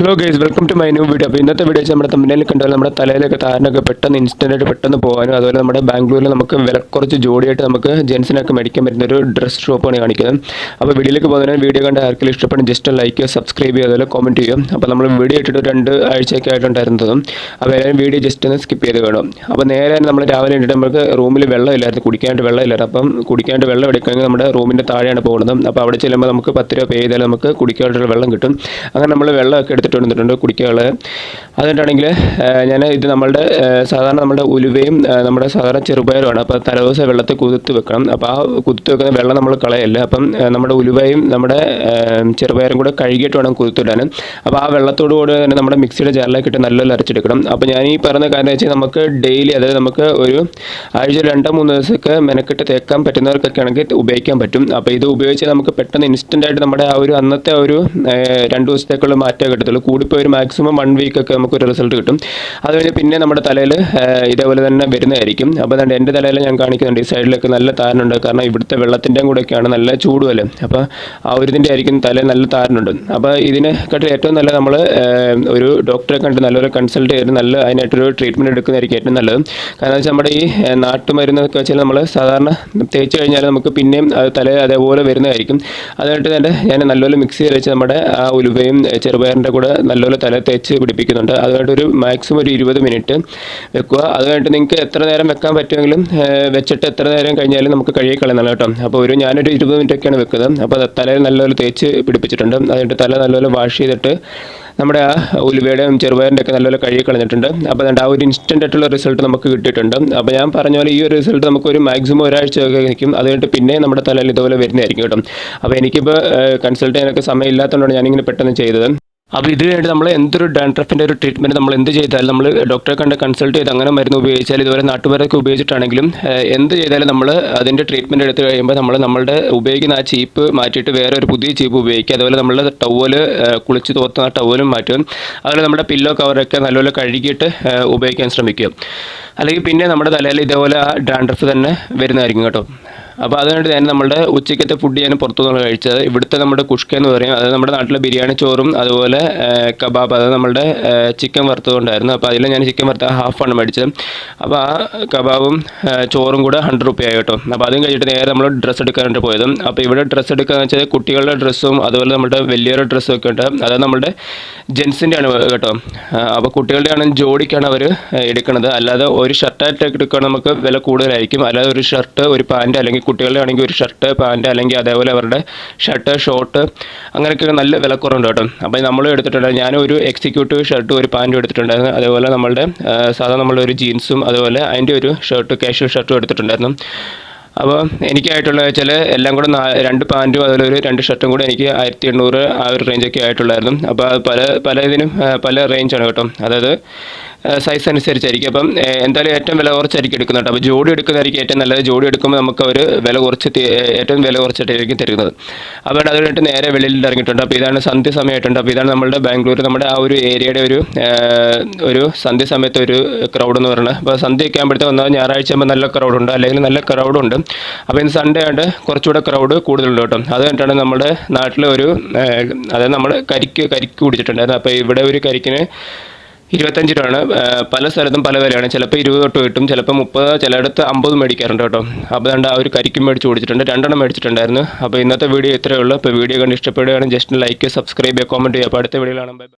Hello guys welcome to my new video അപ്പോൾ ഇന്നത്തെ video നമ്മുടെ തമ്മിലേക്ക് കണ്ടാൽ നമ്മുടെ തലയിലൊക്കെ താരനൊക്കെ പെട്ടെന്ന് ഇൻസ്റ്റന്റ് ആയിട്ട് പെട്ടെന്ന് പോകാനും അതുപോലെ നമ്മുടെ ബാംഗ്ലൂരിൽ നമുക്ക് വില കുറച്ച് ജോഡിയായിട്ട് നമുക്ക് ജെൻസിനൊക്കെ മേടിക്കാൻ പറ്റുന്ന ഒരു ഡ്രസ് ഷോപ്പാണ് കാണിക്കുന്നത്. അപ്പോൾ വീഡിയോയിലേക്ക് പോകുന്നതിന് വീഡിയോ കണ്ട് ആർക്കും ഇഷ്ടപ്പെടും ജസ്റ്റ് ലൈക്ക് ചെയ്യുക സബ്സ്ക്രൈബ് ചെയ്യുക അതുപോലെ കോമെന്റ് ചെയ്യുക. അപ്പോൾ നമ്മൾ വീഡിയോ ഇട്ടിട്ട് രണ്ട് ആഴ്ചയൊക്കെ ആയിട്ടുണ്ടായിരുന്നതും. അപ്പോൾ എല്ലാവരും വീഡിയോ ജസ്റ്റ് ഒന്ന് സ്കിപ്പ് ചെയ്ത് വേണം അപ്പോൾ നേരെ നമ്മൾ രാവിലെ ഇട്ടിട്ട് നമുക്ക് റൂമിൽ വെള്ളമില്ലായിരുന്നു കുടിക്കാനായിട്ട് വെള്ളമില്ലായിരുന്നു അപ്പം കുടിക്കാനായിട്ട് വെള്ളം എടുക്കുകയാണെങ്കിൽ നമ്മുടെ റൂമിന്റെ താഴെയാണ് പോകുന്നത്. അപ്പോൾ അവിടെ ചെല്ലുമ്പോൾ നമുക്ക് പത്ത് രൂപ പേ ചെയ്താൽ നമുക്ക് കുടിക്കാനായിട്ടുള്ള വെള്ളം കിട്ടും. അങ്ങനെ നമ്മൾ വെള്ളമൊക്കെ എടുത്തിട്ട് വന്നിട്ടുണ്ട് കുടിക്കാനുള്ളത് അതുകൊണ്ടാണെങ്കിൽ ഞാൻ ഇത് നമ്മളുടെ സാധാരണ നമ്മുടെ ഉലുവയും നമ്മുടെ സാധാരണ ചെറുപയറുമാണ്. അപ്പോൾ തലേദിവസം വെള്ളത്തിൽ കുതിർത്ത് വെക്കണം. അപ്പോൾ ആ കുതിർത്ത് വെക്കുന്ന വെള്ളം നമ്മൾ കളയല്ല. അപ്പം നമ്മുടെ ഉലുവയും നമ്മുടെ ചെറുപയറും കൂടെ കഴുകിയിട്ട് വേണം കുതിർത്തിടാൻ. അപ്പോൾ ആ വെള്ളത്തോടു കൂടി തന്നെ നമ്മുടെ മിക്സിയുടെ ജാറിലേക്ക് ഇട്ട് നല്ലപോലെ അരച്ചെടുക്കണം. അപ്പോൾ ഞാൻ ഈ പറഞ്ഞ കാരണം വെച്ചാൽ നമുക്ക് ഡെയിലി അതായത് നമുക്ക് ഒരു ആഴ്ച രണ്ടോ മൂന്ന് ദിവസമൊക്കെ മെനക്കെട്ട് തേക്കാൻ പറ്റുന്നവർക്കൊക്കെ ആണെങ്കിൽ ഉപയോഗിക്കാൻ പറ്റും. അപ്പോൾ ഇത് ഉപയോഗിച്ച് നമുക്ക് പെട്ടെന്ന് ഇൻസ്റ്റന്റ് ആയിട്ട് നമ്മുടെ ആ ഒരു അന്നത്തെ ഒരു രണ്ട് ദിവസത്തേക്കുള്ള മാറ്റം കിട്ടത്തുള്ളൂ. കൂടിപ്പോയി ഒരു മാക്സിമം വൺ നമുക്ക് ഒരു റിസൾട്ട് കിട്ടും. അത് കഴിഞ്ഞ് പിന്നെ നമ്മുടെ തലയിൽ ഇതേപോലെ തന്നെ വരുന്നതായിരിക്കും. അപ്പോൾ അതുകൊണ്ട് എന്റെ തലയിൽ ഞാൻ കാണിക്കുന്നുണ്ട് ഈ സൈഡിലൊക്കെ നല്ല താരനുണ്ട്. കാരണം ഇവിടുത്തെ വെള്ളത്തിന്റെയും കൂടെയൊക്കെയാണ് നല്ല ചൂടുമല്ലേ അപ്പോൾ ആ ഒരു ഇതിന്റെ ആയിരിക്കും തലയിൽ നല്ല താരനുണ്ട്. അപ്പോൾ ഇതിനെക്കാട്ടിൽ ഏറ്റവും നല്ല നമ്മൾ ഒരു ഡോക്ടറെ കണ്ട് നല്ലൊരു കൺസൾട്ട് ചെയ്ത് നല്ല അതിനായിട്ടൊരു ട്രീറ്റ്മെന്റ് എടുക്കുന്നതായിരിക്കും ഏറ്റവും നല്ലത്. കാരണം വെച്ചാൽ നമ്മുടെ ഈ നാട്ടുമരുന്നൊക്കെ വെച്ചാൽ നമ്മൾ സാധാരണ തേച്ച് കഴിഞ്ഞാൽ നമുക്ക് പിന്നെയും തല അതേപോലെ വരുന്നതായിരിക്കും. അതുകൊണ്ട് തന്നെ ഞാൻ നല്ലപോലെ മിക്സ് ചെയ്ത് വെച്ച് നമ്മുടെ ആ ഉലുവയും ചെറുപയറിന്റെ നല്ലപോലെ തല തേച്ച് പിടിപ്പിക്കുന്നുണ്ട്. അതുകൊണ്ട് ഒരു മാക്സിമം ഒരു ഇരുപത് മിനിറ്റ് വെക്കുക. അത് കഴിഞ്ഞിട്ട് നിങ്ങൾക്ക് എത്ര നേരം വെക്കാൻ പറ്റുമെങ്കിലും വെച്ചിട്ട് എത്ര നേരം കഴിഞ്ഞാലും നമുക്ക് കഴുകി കളയുന്നതാണ് കേട്ടോ. അപ്പോൾ ഒരു ഞാനൊരു ഇരുപത് മിനിറ്റ് ഒക്കെയാണ് വെക്കുന്നത്. അപ്പോൾ തലയിൽ നല്ലപോലെ തേച്ച് പിടിപ്പിച്ചിട്ടുണ്ട്. അതുകൊണ്ട് തല നല്ലപോലെ വാഷ് ചെയ്തിട്ട് നമ്മുടെ ആ ഉലുവയുടെയും ചെറുപയറിന്റെ ഒക്കെ നല്ലപോലെ കഴുകി കളഞ്ഞിട്ടുണ്ട്. അപ്പോൾ അതുകൊണ്ട് ആ ഒരു ഇൻസ്റ്റന്റ് ആയിട്ടുള്ള റിസൾട്ട് നമുക്ക് കിട്ടിയിട്ടുണ്ട്. അപ്പോൾ ഞാൻ പറഞ്ഞ പോലെ ഈ ഒരു റിസൾട്ട് നമുക്ക് ഒരു മാക്സിമം ഒരാഴ്ചയൊക്കെ നിൽക്കും. അത് കഴിഞ്ഞിട്ട് പിന്നെ നമ്മുടെ തലയിൽ ഇതുപോലെ വരുന്നതായിരിക്കും കേട്ടോ. അപ്പോൾ എനിക്കിപ്പോൾ കൺസൾട്ട് ചെയ്യാനൊക്കെ സമയം ഇല്ലാത്തതുകൊണ്ടാണ് ഞാനിങ്ങനെ പെട്ടെന്ന് ചെയ്തത്. അപ്പോൾ ഇത് വേണ്ടി നമ്മൾ എന്തൊരു ഡാൻഡ്രഫിന്റെ ഒരു ട്രീറ്റ്മെന്റ് നമ്മൾ എന്ത് ചെയ്താലും നമ്മൾ ഡോക്ടറെ കണ്ട് കൺസൾട്ട് ചെയ്ത് അങ്ങനെ മരുന്ന് ഉപയോഗിച്ചാൽ ഇതുപോലെ നാട്ടുപേരൊക്കെ ഉപയോഗിച്ചിട്ടാണെങ്കിലും എന്ത് ചെയ്താലും നമ്മൾ അതിന്റെ ട്രീറ്റ്മെന്റ് എടുത്ത് കഴിയുമ്പോൾ നമ്മൾ നമ്മളുടെ ഉപയോഗിക്കുന്ന ആ ചീപ്പ് മാറ്റിയിട്ട് വേറെ ഒരു പുതിയ ചീപ്പ് ഉപയോഗിക്കുക. അതുപോലെ നമ്മളുടെ ടവൽ കുളിച്ച് തോർത്തുന്ന ടവലും മാറ്റും. അതുപോലെ നമ്മുടെ പില്ലോ കവറൊക്കെ നല്ലപോലെ കഴുകിയിട്ട് ഉപയോഗിക്കാൻ ശ്രമിക്കുക. അല്ലെങ്കിൽ പിന്നെ നമ്മുടെ തലയിൽ ഇതേപോലെ ആ ഡാൻഡ്രഫ് തന്നെ വരുന്നതായിരിക്കും കേട്ടോ. അപ്പോൾ അതുകൊണ്ട് തന്നെ നമ്മുടെ ഉച്ചയ്ക്കത്തെ ഫുഡ് ഞാൻ പുറത്തുനിന്നാണ് കഴിച്ചത്. ഇവിടുത്തെ നമ്മുടെ കുഷ്ക എന്ന് പറയും. അത് നമ്മുടെ നാട്ടിലെ ബിരിയാണി ചോറും അതുപോലെ കബാബ് അത് നമ്മുടെ ചിക്കൻ വറുത്തതുകൊണ്ടായിരുന്നു അപ്പോൾ അതിൽ ഞാൻ ചിക്കൻ വറുത്ത ആണ് മേടിച്ചത്. അപ്പോൾ ആ കബാബും ചോറും കൂടെ ഹൺഡ്രഡ് റുപ്പി ആയി കേട്ടോ. അപ്പോൾ അതും കഴിഞ്ഞിട്ട് നേരെ നമ്മൾ ഡ്രസ്സ് എടുക്കാനായിട്ട് പോയത്. അപ്പോൾ ഇവിടെ ഡ്രസ്സ് എടുക്കുകയെന്ന് വെച്ചാൽ കുട്ടികളുടെ ഡ്രസ്സും അതുപോലെ നമ്മുടെ വലിയൊരു ഡ്രസ്സും ഒക്കെ ഉണ്ട്. അത് നമ്മുടെ ജെൻസിന്റെ ആണ് കേട്ടോ. അപ്പോൾ കുട്ടികളുടെ ആണെങ്കിൽ ജോഡിക്കാണ് അവർ എടുക്കുന്നത്. അല്ലാതെ ഒരു ഷർട്ടായിട്ട് എടുക്കുകയാണെങ്കിൽ നമുക്ക് വില കൂടുതലായിരിക്കും. അല്ലാതെ ഒരു ഷർട്ട് ഒരു പാന്റ് അല്ലെങ്കിൽ കുട്ടികളുടെ ആണെങ്കിൽ ഒരു ഷർട്ട് പാന്റ് അല്ലെങ്കിൽ അതേപോലെ അവരുടെ ഷർട്ട് ഷോർട്ട് അങ്ങനെയൊക്കെ നല്ല വിലക്കുറവുണ്ട് കേട്ടോ. അപ്പോൾ നമ്മൾ എടുത്തിട്ടുണ്ട്. ഞാനും ഒരു എക്സിക്യൂട്ടീവ് ഷർട്ടും ഒരു പാന്റും എടുത്തിട്ടുണ്ടായിരുന്നു. അതേപോലെ നമ്മളുടെ സാധാരണ നമ്മളുടെ ഒരു ജീൻസും അതുപോലെ അതിന്റെ ഒരു ഷർട്ട് കാഷ്വൽ ഷർട്ടും എടുത്തിട്ടുണ്ടായിരുന്നു. അപ്പോൾ എനിക്കായിട്ടുള്ള വെച്ചാൽ എല്ലാം കൂടെ രണ്ട് പാന്റും അതുപോലെ ഒരു രണ്ട് ഷർട്ടും കൂടെ എനിക്ക് ആയിരത്തി എണ്ണൂറ് ആ ഒരു റേഞ്ചൊക്കെ ആയിട്ടുള്ളായിരുന്നു. അപ്പോൾ പല പല ഇതിനും പല റേഞ്ചാണ് കേട്ടോ. അതായത് സൈസ് അനുസരിച്ചായിരിക്കും. അപ്പം എന്തായാലും ഏറ്റവും വില കുറച്ചായിരിക്കും എടുക്കുന്നത് അപ്പോൾ ജോഡി എടുക്കുന്നതായിരിക്കും ഏറ്റവും നല്ലത്. ജോഡി എടുക്കുമ്പോൾ നമുക്ക് അവർ വില കുറച്ച് ഏറ്റവും വില കുറച്ചിട്ടായിരിക്കും തരുന്നത്. അപ്പോൾ അത് നേരെ വെളിയിൽ ഇറങ്ങിയിട്ടുണ്ട്. അപ്പോൾ ഇതാണ് സന്ധ്യ സമയമായിട്ടുണ്ട്. അപ്പോൾ ഇതാണ് നമ്മുടെ ബാംഗ്ലൂർ നമ്മുടെ ആ ഒരു ഏരിയയുടെ ഒരു ഒരു സന്ധ്യ സമയത്ത് ഒരു ക്രൗഡ് എന്ന് പറയുന്നത്. അപ്പോൾ സന്ധ്യയൊക്കെ ആകുമ്പോഴത്തേക്ക് വന്നാൽ ഞായറാഴ്ച ആകുമ്പോൾ നല്ല ക്രൗഡുണ്ട് അല്ലെങ്കിൽ നല്ല ക്രൗഡുണ്ട് അപ്പോൾ ഇന്ന് സൺഡേ ആയിട്ട് കുറച്ചുകൂടെ ക്രൗഡ് കൂടുതലുണ്ട് കേട്ടോ. അത് കഴിഞ്ഞിട്ടാണ് നമ്മുടെ നാട്ടിൽ ഒരു അതായത് നമ്മൾ കരിക്ക് കരിക്ക് കുടിച്ചിട്ടുണ്ടായിരുന്നു. അപ്പോൾ ഇവിടെ ഒരു കരിക്കിന് ഇരുപത്തഞ്ച് രൂപയാണ്. പല സ്ഥലത്തും പല വിലയാണ്. ചിലപ്പോൾ ഇരുപത് തൊട്ട് കിട്ടും. ചിലപ്പോൾ മുപ്പത് ചിലയിടത്ത് അമ്പത് മേടിക്കാറുണ്ട് കേട്ടോ. അപ്പോൾ അതുകൊണ്ട് ആ ഒരു കരിക്കും മേടിച്ച് കുടിച്ചിട്ടുണ്ട്. രണ്ടെണ്ണം മേടിച്ചിട്ടുണ്ടായിരുന്നു. അപ്പോൾ ഇന്നത്തെ വീഡിയോ ഇത്രയേ ഉള്ളൂ. അപ്പോൾ വീഡിയോ കണ്ട് ഇഷ്ടപ്പെടുകയാണെങ്കിൽ ജസ്റ്റ് ലൈക്ക് സബ്സ്ക്രൈബ് ചെയ്യുക കോമന്റ് ചെയ്യുക. അപ്പോൾ അടുത്ത വീഡിയോ ബൈ